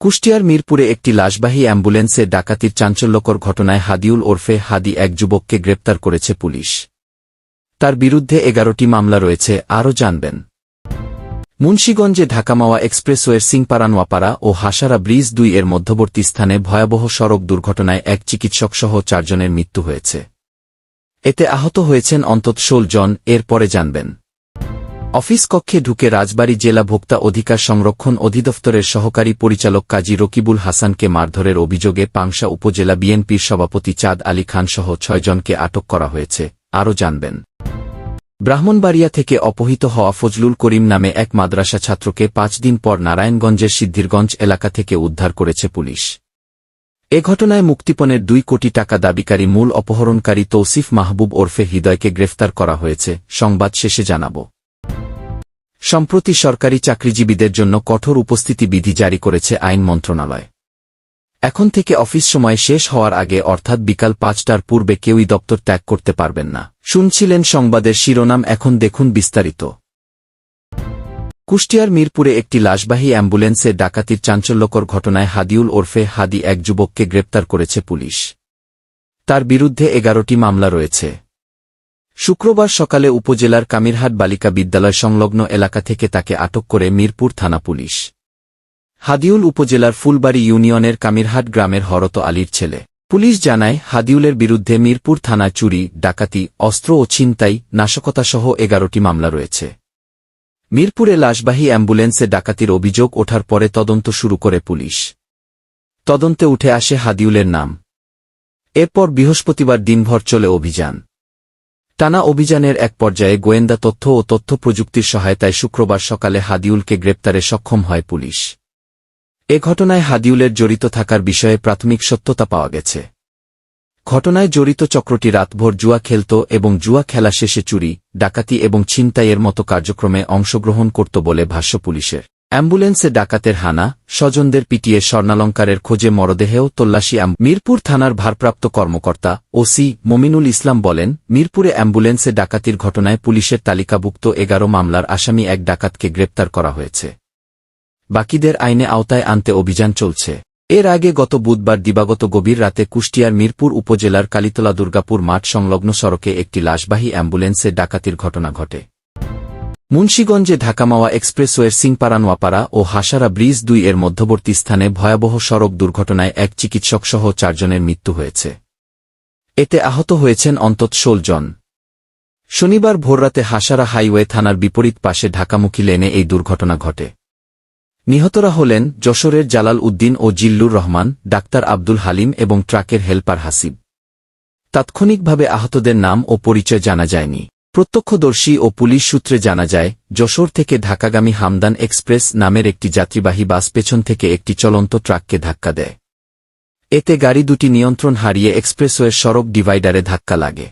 কুষ্টিয়ার মিরপুরে একটি লাশবাহী অ্যাম্বুলেন্সে ডাকাতির চাঞ্চল্যকর ঘটনায় হাদিউল ওরফে হাদি এক যুবককে গ্রেপ্তার করেছে পুলিশ। তার বিরুদ্ধে এগারোটি মামলা রয়েছে, আরও জানবেন। মুন্সীগঞ্জে ঢাকামাওয়া এক্সপ্রেসওয়ের সিংপারানোয়াপাড়া ও হাসারা ব্রিজ দুই এর মধ্যবর্তী স্থানে ভয়াবহ সড়ক দুর্ঘটনায় এক চিকিৎসকসহ চারজনের মৃত্যু হয়েছে। এতে আহত হয়েছেন অন্তত ষোল জন, এরপরে জানবেন। অফিস কক্ষে ঢুকে রাজবাড়ী জেলা ভোক্তা অধিকার সংরক্ষণ অধিদপ্তরের সহকারী পরিচালক কাজী রকিবুল হাসানকে মারধরের অভিযোগে পাংশা উপজেলা বিএনপির সভাপতি চাঁদ আলী খানসহ ছয়জনকে আটক করা হয়েছে। আরও জানবেন। ব্রাহ্মণবাড়িয়া থেকে অপহৃত হওয়া ফজলুল করিম নামে এক মাদ্রাসা ছাত্রকে পাঁচ দিন পর নারায়ণগঞ্জের সিদ্ধিরগঞ্জ এলাকা থেকে উদ্ধার করেছে পুলিশ। এ ঘটনায় মুক্তিপণের দুই কোটি টাকা দাবিকারী মূল অপহরণকারী তৌসিফ মাহবুব ওরফে হৃদয়কে গ্রেফতার করা হয়েছে। সংবাদ শেষে জানাব। সম্প্রতি সরকারি চাকরিজীবীদের জন্য কঠোর উপস্থিতি বিধি জারি করেছে আইন মন্ত্রণালয়। এখন থেকে অফিস সময় শেষ হওয়ার আগে অর্থাৎ বিকাল পাঁচটার পূর্বে কেউই দপ্তর ত্যাগ করতে পারবেন না। শুনছিলেন সংবাদের শিরোনাম, এখন দেখুন বিস্তারিত। কুষ্টিয়ার মিরপুরে একটি লাশবাহী অ্যাম্বুলেন্সে ডাকাতির চাঞ্চল্যকর ঘটনায় হাদিউল ওরফে হাদি এক যুবককে গ্রেপ্তার করেছে পুলিশ। তার বিরুদ্ধে এগারোটি মামলা রয়েছে। শুক্রবার সকালে উপজেলার কামিরহাট বালিকা বিদ্যালয় সংলগ্ন এলাকা থেকে তাকে আটক করে মিরপুর থানা পুলিশ। হাদিউল উপজেলার ফুলবাড়ি ইউনিয়নের কামিরহাট গ্রামের হরত আলীর ছেলে। পুলিশ জানায়, হাদিউলের বিরুদ্ধে মিরপুর থানায় চুরি, ডাকাতি, অস্ত্র ও ছিনতাই, নাশকতাসহ এগারোটি মামলা রয়েছে। মিরপুরে লাশবাহী অ্যাম্বুলেন্সে ডাকাতির অভিযোগ ওঠার পরে তদন্ত শুরু করে পুলিশ। তদন্তে উঠে আসে হাদিউলের নাম। এরপর বৃহস্পতিবার দিনভর চলে অভিযান। টানা অভিযানের এক পর্যায়ে গোয়েন্দা তথ্য ও তথ্য প্রযুক্তির সহায়তায় শুক্রবার সকালে হাদিউলকে গ্রেপ্তারে সক্ষম হয় পুলিশ। এ ঘটনায় হাদিউলের জড়িত থাকার বিষয়ে প্রাথমিক সত্যতা পাওয়া গেছে। ঘটনায় জড়িত চক্রটি রাতভর জুয়া খেলত এবং জুয়া খেলা শেষে চুরি, ডাকাতি এবং ছিনতাইয়ের মতো কার্যক্রমে অংশগ্রহণ করত বলে ভাষ্য পুলিশের। অ্যাম্বুলেন্সে ডাকাতের হানা, স্বজনদের পিটিয়ে স্বর্ণালঙ্কারের খোঁজে মরদেহেও তল্লাশি মিরপুর থানার ভারপ্রাপ্ত কর্মকর্তা ওসি মমিনুল ইসলাম বলেন, মিরপুরে অ্যাম্বুলেন্সে ডাকাতির ঘটনায় পুলিশের তালিকাভুক্ত এগারো মামলার আসামি এক ডাকাতকে গ্রেপ্তার করা হয়েছে। বাকিদের আইনে আওতায় আনতে অভিযান চলছে। এর আগে গত বুধবার দিবাগত গভীর রাতে কুষ্টিয়ার মিরপুর উপজেলার কালীতলা দুর্গাপুর মাঠ সংলগ্ন সড়কে একটি লাশবাহী অ্যাম্বুলেন্সে ডাকাতির ঘটনা ঘটে। মুন্সীগঞ্জে ঢাকামাওয়া এক্সপ্রেসওয়ের সিংপারানোয়াপাড়া ও হাসারা ব্রিজ দুই এর মধ্যবর্তী স্থানে ভয়াবহ সড়ক দুর্ঘটনায় এক চিকিৎসকসহ চারজনের মৃত্যু হয়েছে। এতে আহত হয়েছেন অন্তত ষোল জন। শনিবার ভোররাতে হাসারা হাইওয়ে থানার বিপরীত পাশে ঢাকামুখী লেনে এই দুর্ঘটনা ঘটে। নিহতরা হলেন যশোরের জালাল উদ্দিন ও জিল্লুর রহমান, ডাক্তার আব্দুল হালিম এবং ট্রাকের হেলপার হাসিব। তাৎক্ষণিকভাবে আহতদের নাম ও পরিচয় জানা যায়নি। প্রত্যক্ষদর্শী ও পুলিশ সূত্রে জানা যায়, যশোর থেকে ঢাকাগামী হামদান এক্সপ্রেস নামের একটি যাত্রীবাহী বাস পেছন থেকে একটি চলন্ত ট্রাককে ধাক্কা দেয়। এতে গাড়ি দুটি নিয়ন্ত্রণ হারিয়ে এক্সপ্রেসওয়ের সড়ক ডিভাইডারে ধাক্কা লাগে।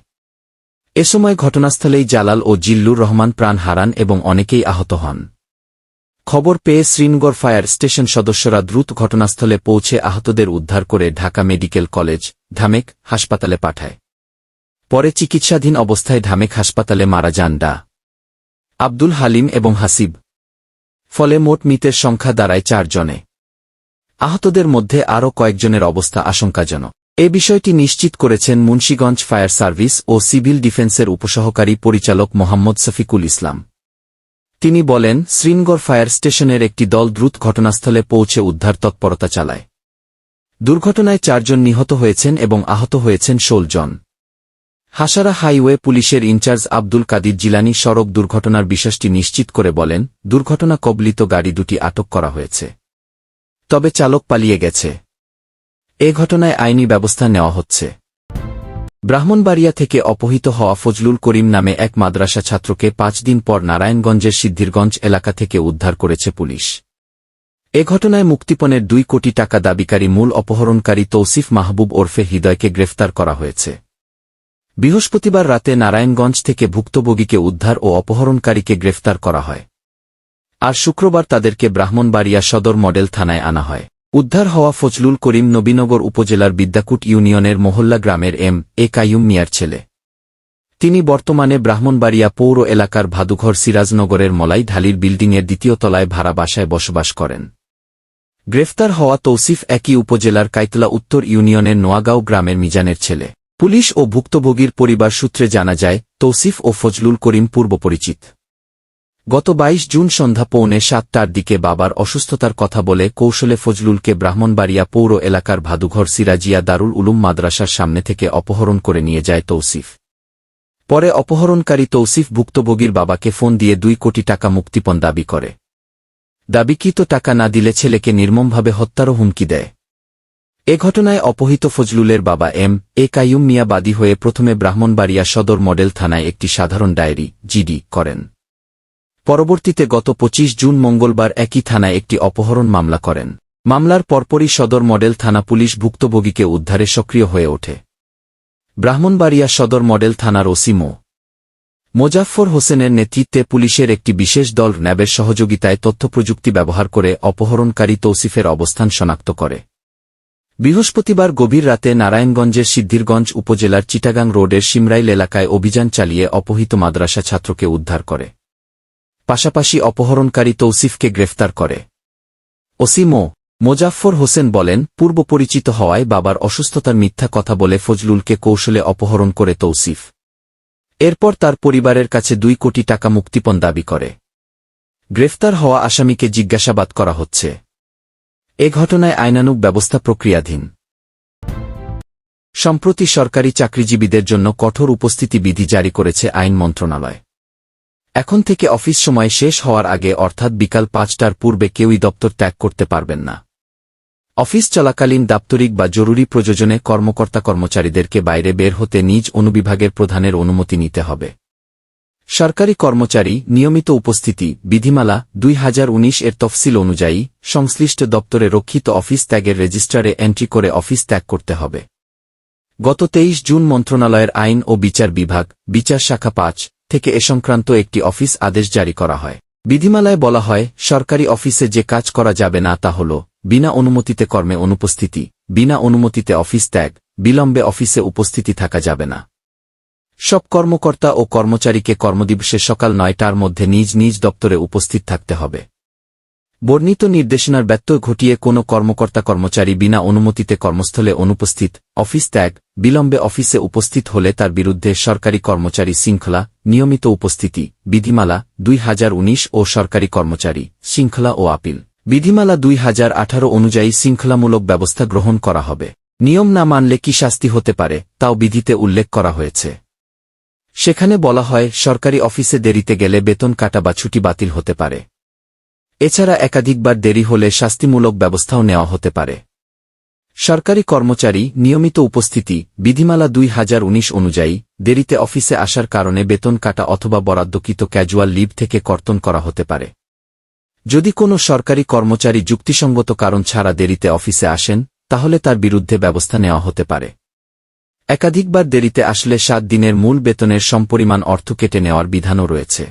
এ সময় ঘটনাস্থলেই জালাল ও জিল্লুর রহমান প্রাণ হারান এবং অনেকেই আহত হন। খবর পেয়ে শ্রীনগর ফায়ার স্টেশন সদস্যরা দ্রুত ঘটনাস্থলে পৌঁছে আহতদের উদ্ধার করে ঢাকা মেডিকেল কলেজ, ধামেক, হাসপাতালে পাঠায়। পরে চিকিৎসাধীন অবস্থায় ধামেক হাসপাতালে মারা যান ডা। আব্দুল হালিম এবং হাসিব। ফলে মোট মৃতের সংখ্যা দাঁড়ায় চারজনে আহতদের মধ্যে আরও কয়েকজনের অবস্থা আশঙ্কাজনক। এ বিষয়টি নিশ্চিত করেছেন মুন্সীগঞ্জ ফায়ার সার্ভিস ও সিভিল ডিফেন্সের উপসহকারী পরিচালক মোহাম্মদ শফিকুল ইসলাম। তিনি বলেন শ্রীনগর ফায়ার স্টেশনের একটি দল দ্রুত ঘটনাস্থলে পৌঁছে উদ্ধার তৎপরতা চালায়। দুর্ঘটনায় চারজন নিহত হয়েছেন এবং আহত হয়েছেন ষোল জন। হাসারা হাইওয়ে পুলিশের ইনচার্জ আব্দুল কাদির জিলানি সড়ক দুর্ঘটনার বিষয়টি নিশ্চিত করে বলেন, দুর্ঘটনা কবলিত গাড়ি দুটি আটক করা হয়েছে। তবে চালক পালিয়ে গেছে। এ ঘটনায় আইনি ব্যবস্থা নেওয়া হচ্ছে। ব্রাহ্মণবাড়িয়া থেকে অপহৃত হওয়া ফজলুল করিম নামে এক মাদ্রাসা ছাত্রকে পাঁচ দিন পর নারায়ণগঞ্জের সিদ্ধিরগঞ্জ এলাকা থেকে উদ্ধার করেছে পুলিশ। এ ঘটনায় মুক্তিপণের দুই কোটি টাকা দাবিকারী মূল অপহরণকারী তৌসিফ মাহবুব ওরফে হৃদয়কে গ্রেফতার করা হয়েছে। বৃহস্পতিবার রাতে নারায়ণগঞ্জ থেকে ভুক্তভোগীকে উদ্ধার ও অপহরণকারীকে গ্রেফতার করা হয়। আর শুক্রবার তাদেরকে ব্রাহ্মণবাড়িয়া সদর মডেল থানায় আনা হয়। উদ্ধার হওয়া ফজলুল করিম নবীনগর উপজেলার বিদ্যাকুট ইউনিয়নের মহল্লা গ্রামের এম. এ. কাইয়ুম মিয়ার ছেলে। তিনি বর্তমানে ব্রাহ্মণবাড়িয়া পৌর এলাকার ভাদুঘর সিরাজনগরের মলাই ঢালির বিল্ডিংয়ের দ্বিতীয় তলায় ভাড়া বাসায় বসবাস করেন। গ্রেফতার হওয়া তৌসিফ একই উপজেলার কাইতলা উত্তর ইউনিয়নের নোয়াগাঁও গ্রামের মিজানের ছেলে। পুলিশ ও ভুক্তভোগীর পরিবার সূত্রে জানা যায়, তৌসিফ ও ফজলুল করিম পূর্ব পরিচিত। গত ২২ জুন সন্ধ্যা পৌনে সাতটার দিকে বাবার অসুস্থতার কথা বলে কৌশলে ফজলুলকে ব্রাহ্মণবাড়িয়া পৌর এলাকার ভাদুঘর সিরাজিয়া দারুল উলুম মাদ্রাসার সামনে থেকে অপহরণ করে নিয়ে যায় তৌসিফ। পরে অপহরণকারী তৌসিফ ভুক্তভোগীর বাবাকে ফোন দিয়ে দুই কোটি টাকা মুক্তিপণ দাবি করে। দাবিকৃত টাকা না দিলে ছেলেকে নির্মমভাবে হত্যারও হুমকি দেয়। এ ঘটনায় অপহৃত ফজলুলের বাবা এম এ কাইয়ুম মিয়া বাদী হয়ে প্রথমে ব্রাহ্মণবাড়িয়া সদর মডেল থানায় একটি সাধারণ ডায়েরি, জিডি, করেন। পরবর্তীতে গত ২৫ জুন মঙ্গলবার একই থানায় একটি অপহরণ মামলা করেন। মামলার পরপরই সদর মডেল থানা পুলিশ ভুক্তভোগীকে উদ্ধারে সক্রিয় হয়ে ওঠে। ব্রাহ্মণবাড়িয়া সদর মডেল থানার ওসি মো. মোজাফফর হোসেনের নেতৃত্বে পুলিশের একটি বিশেষ দল ন্যাবের সহযোগিতায় তথ্যপ্রযুক্তি ব্যবহার করে অপহরণকারী তৌসিফের অবস্থান শনাক্ত করে। বৃহস্পতিবার গভীর রাতে নারায়ণগঞ্জের সিদ্ধিরগঞ্জ উপজেলার চিটাগাং রোডের সিমরাইল এলাকায় অভিযান চালিয়ে অপহৃত মাদ্রাসা ছাত্রকে উদ্ধার করে। পাশাপাশি অপহরণকারী তৌসিফকে গ্রেফতার করে। ওসি মো মোজাফফর হোসেন বলেন, পূর্ব পরিচিত হওয়ায় বাবার অসুস্থতার মিথ্যা কথা বলে ফজলুলকে কৌশলে অপহরণ করে তৌসিফ। এরপর তার পরিবারের কাছে দুই কোটি টাকা মুক্তিপণ দাবি করে। গ্রেফতার হওয়া আসামিকে জিজ্ঞাসাবাদ করা হচ্ছে। এ ঘটনায় আইনানুগ ব্যবস্থা প্রক্রিয়াধীন। সম্প্রতি সরকারি চাকরিজীবীদের জন্য কঠোর উপস্থিতি বিধি জারি করেছে আইন মন্ত্রণালয়। এখন থেকে অফিস সময় শেষ হওয়ার আগে অর্থাৎ বিকাল পাঁচটার পূর্বে কেউই দপ্তর ত্যাগ করতে পারবেন না। অফিস চলাকালীন দাপ্তরিক বা জরুরি প্রয়োজনে কর্মকর্তা কর্মচারীদেরকে বাইরে বের হতে নিজ অনুবিভাগের প্রধানের অনুমতি নিতে হবে। সরকারি কর্মচারী নিয়মিত উপস্থিতি, বিধিমালা, দুই হাজার উনিশ এর তফসিল অনুযায়ী সংশ্লিষ্ট দপ্তরে রক্ষিত অফিস ত্যাগের রেজিস্ট্রারে এন্ট্রি করে অফিস ত্যাগ করতে হবে। গত তেইশ জুন মন্ত্রণালয়ের আইন ও বিচার বিভাগ, বিচার শাখা পাঁচ, থেকে এ সংক্রান্ত একটি অফিস আদেশ জারি করা হয়। বিধিমালায় বলা হয়, সরকারি অফিসে যে কাজ করা যাবে না তা হল, বিনা অনুমতিতে কর্মে অনুপস্থিতি, বিনা অনুমতিতে অফিস ত্যাগ, বিলম্বে অফিসে উপস্থিতি থাকা যাবে না। সব কর্মকর্তা ও কর্মচারীকে কর্মদিবসে সকাল নয়টার মধ্যে নিজ নিজ দপ্তরে উপস্থিত থাকতে হবে। বর্ণিত নির্দেশনার ব্যত্যয় ঘটিয়ে কোনো কর্মকর্তা কর্মচারী বিনা অনুমতিতে কর্মস্থলে অনুপস্থিত, অফিস ত্যাগ, বিলম্বে অফিসে উপস্থিত হলে তার বিরুদ্ধে সরকারি কর্মচারী শৃঙ্খলা, নিয়মিত উপস্থিতি, বিধিমালা দুই হাজার উনিশ ও সরকারি কর্মচারী শৃঙ্খলা ও আপিল। বিধিমালা দুই হাজার আঠারো অনুযায়ী শৃঙ্খলামূলক ব্যবস্থা গ্রহণ করা হবে। নিয়ম না মানলে কি শাস্তি হতে পারে, তাও বিধিতে উল্লেখ করা হয়েছে। সেখানে বলা হয়, সরকারি অফিসে দেরিতে গেলে বেতন কাটা বা ছুটি বাতিল হতে পারে। এছাড়া একাধিকবার দেরি হলে শাস্তিমূলক ব্যবস্থাও নেওয়া হতে পারে। সরকারি কর্মচারী, নিয়মিত উপস্থিতি, বিধিমালা দুই হাজার উনিশ অনুযায়ী, দেরিতে অফিসে আসার কারণে বেতন কাটা অথবা বরাদ্দকৃত ক্যাজুয়াল লিভ থেকে কর্তন করা হতে পারে। যদি কোনো সরকারি কর্মচারী যুক্তিসঙ্গত কারণ ছাড়া দেরিতে অফিসে আসেন, তাহলে তার বিরুদ্ধে ব্যবস্থা নেওয়া হতে পারে। একাধিকবার দেরিতে আসলে সাত দিনের মূল বেতনের সমপরিমাণ অর্থ কেটে নেওয়ার বিধানও রয়েছে।